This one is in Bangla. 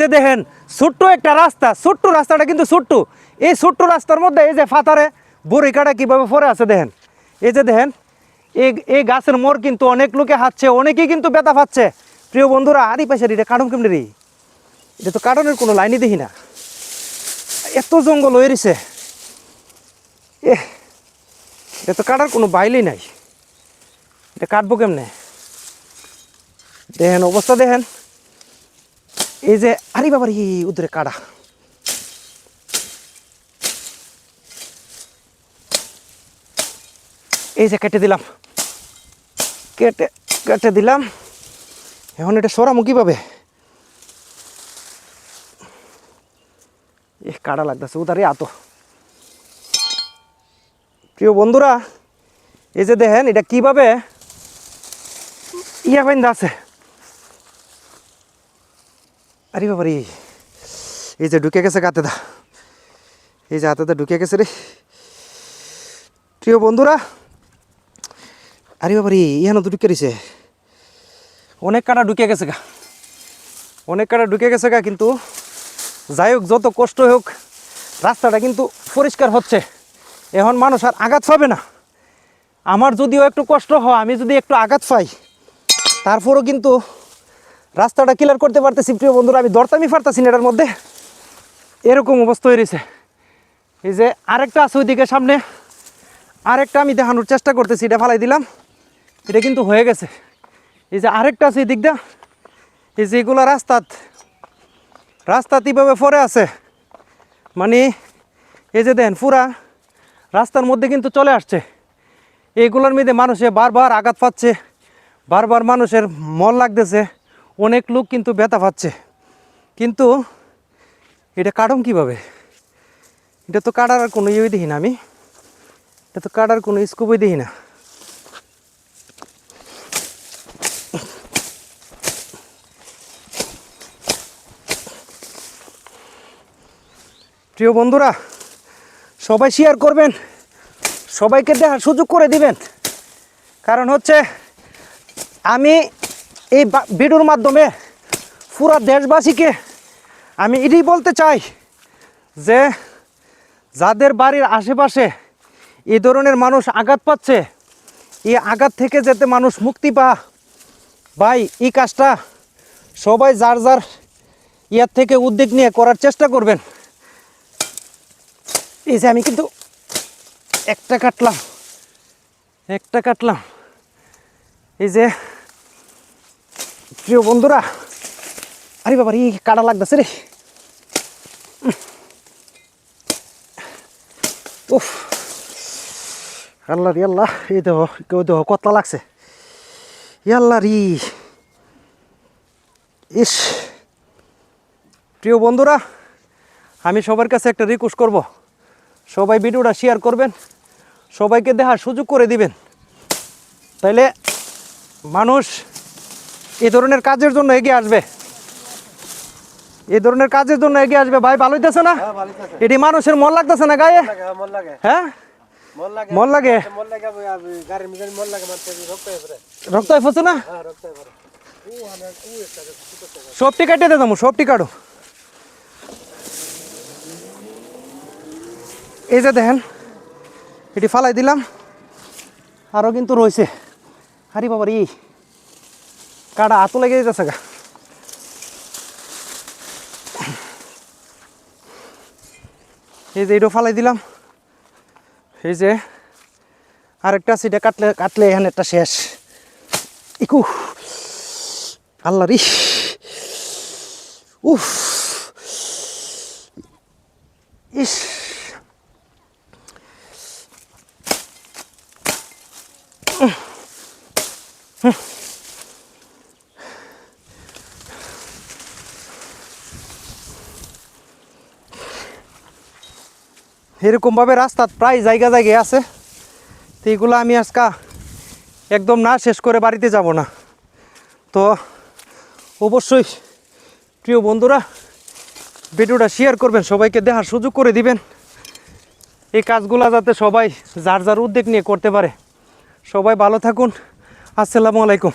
যে দেখেন, ছোট্ট একটা রাস্তা, ছোট্ট রাস্তাটা কিন্তু ছোট্ট। এই ছোট্ট রাস্তার মধ্যে এই যে ফাতারে বড়ি কাটা কীভাবে পরে আছে দেখেন? এই যে দেখেন, এই এই গাছের মোড় কিন্তু অনেক লোকে হাঁটছে, অনেকেই কিন্তু ব্যথা পাচ্ছে। প্রিয় বন্ধুরা আরই পাশে এটা কাটন কেমনি রে? এটা তো কাটনের কোনো লাইনই দেখি না। এত জঙ্গল হয়ে রয়েছে এ, এটা তো কাটার কোনো বাইলেই নাই। এটা কাটবো কেমনে? দেখেন অবস্থা দেখেন। এই যে আরে বাবার ই উদরে কাটা এই যে কেটে দিলাম। কেটে কেটে দিলাম। এখন এটা সরামো কীভাবে? এ কাটা লাগতেছে, উদারে আতো। প্রিয় বন্ধুরা, এই যে দেখেন, এটা কীভাবে? ইয়া বাইন্দা আছে। আরে বাবারি এই যে ঢুকে গেছে গাতে দা এই যে হাতে দা ঢুকে গেছে রে। প্রিয় বন্ধুরা, আরে বাবারি ইহানো তো ঢুকে রয়েছে। অনেক কাটা ঢুকে গেছে গা। অনেক কাটা ঢুকে গেছে গা, কিন্তু যাই হোক, যত কষ্ট হোক, রাস্তাটা কিন্তু পরিষ্কার হচ্ছে। এখন মানুষ আর আঘাত পাবে না। আমার যদিও একটু কষ্ট হয়, আমি যদি একটু আঘাত পাই, তারপরও কিন্তু রাস্তাটা ক্লিয়ার করতে পারতেছি, প্রিয় বন্ধুরা, আমি দরতামি পারতেছি না এটার মধ্যে। এরকম অবস্থা হয়ে রয়েছে। এই যে আরেকটা আছে ওইদিকে সামনে। আরেকটা আমি দেখানোর চেষ্টা করতেছি, এটা ফালাই দিলাম। এটা কিন্তু হয়ে গেছে। এই যে আরেকটা আছে এই দিকটা এই যে এগুলো রাস্তাত রাস্তাত এইভাবে পরে আছে? মানে এই যে দেন পুরা রাস্তার মধ্যে কিন্তু চলে আসছে। এইগুলোর মধ্যে মানুষে বারবার আঘাত পাচ্ছে, বারবার মানুষের মন লাগতেছে। অনেক লোক কিন্তু ব্যথা পাচ্ছে। কিন্তু এটা কাটম কীভাবে? এটা তো কাটার আর কোনো ইয়ে দেখি না আমি। এটা তো কাটার কোনো স্কোপই দেখি না। প্রিয় বন্ধুরা, সবাই শেয়ার করবেন। সবাইকে দেখার সুযোগ করে দিবেন। কারণ হচ্ছে, আমি এই ভিডিওর মাধ্যমে পুরা দেশবাসীকে আমি এটাই বলতে চাই যে যাদের বাড়ির আশেপাশে এই ধরনের মানুষ আঘাত পাচ্ছে এই আঘাত থেকে যাতে মানুষ মুক্তি পা ভাই, এই কাজটা সবাই যার যার ইয়ার থেকে উদ্যোগ নিয়ে করার চেষ্টা করবেন। এই যে আমি কিন্তু একটা কাটলাম একটা কাটলাম। এই যে প্রিয় বন্ধুরা, আরে বাবা এই কাটা লাগতেছে রে। উফ, আল্লাহ রে আল্লাহ, এই দেহ কেউ দেহ কতলা লাগছে। ই আল্লাহ রি। ইস, প্রিয় বন্ধুরা, আমি সবার কাছে একটা রিকোয়েস্ট করব। সবাই ভিডিওটা শেয়ার করবেন, সবাইকে দেখার সুযোগ করে দিবেন। তাইলে মানুষ এই ধরনের কাজের জন্য এগিয়ে আসবে। এই ধরনের কাজের জন্য এগিয়ে আসবে। ভাই ভালো হইতেছে না? হ্যাঁ। এটি মানুষের মন লাগতেছে না গায়ে? হ্যাঁ, মন লাগে। মন। মন মন মন রক্ত না? হ্যাঁ, একটা। সবটি কাটে দে যাব সবটি কাটো। এই যে দেখেন এটি ফালাই দিলাম। আরও কিন্তু রয়েছে। হারি বাবার ই কাটা হাতও লেগে যেতেছে গা। এই যে এটাও ফালাই দিলাম। এই যে আরেকটা সেটা কাটলে কাটলে এখানে একটা শেষ। ইকু। আল্লাহ রি। উফ। ইস। এরকমভাবে রাস্তা প্রায় জায়গা জায়গায় আছে। তো এইগুলো আমি আজকা একদম না শেষ করে বাড়িতে যাব না। তো অবশ্যই প্রিয় বন্ধুরা, ভিডিওটা শেয়ার করবেন, সবাইকে দেখার সুযোগ করে দিবেন। এই কাজগুলো যাতে সবাই, যার যার উদ্যোগ নিয়ে করতে পারে। সবাই ভালো থাকুন। আসসালামু আলাইকুম।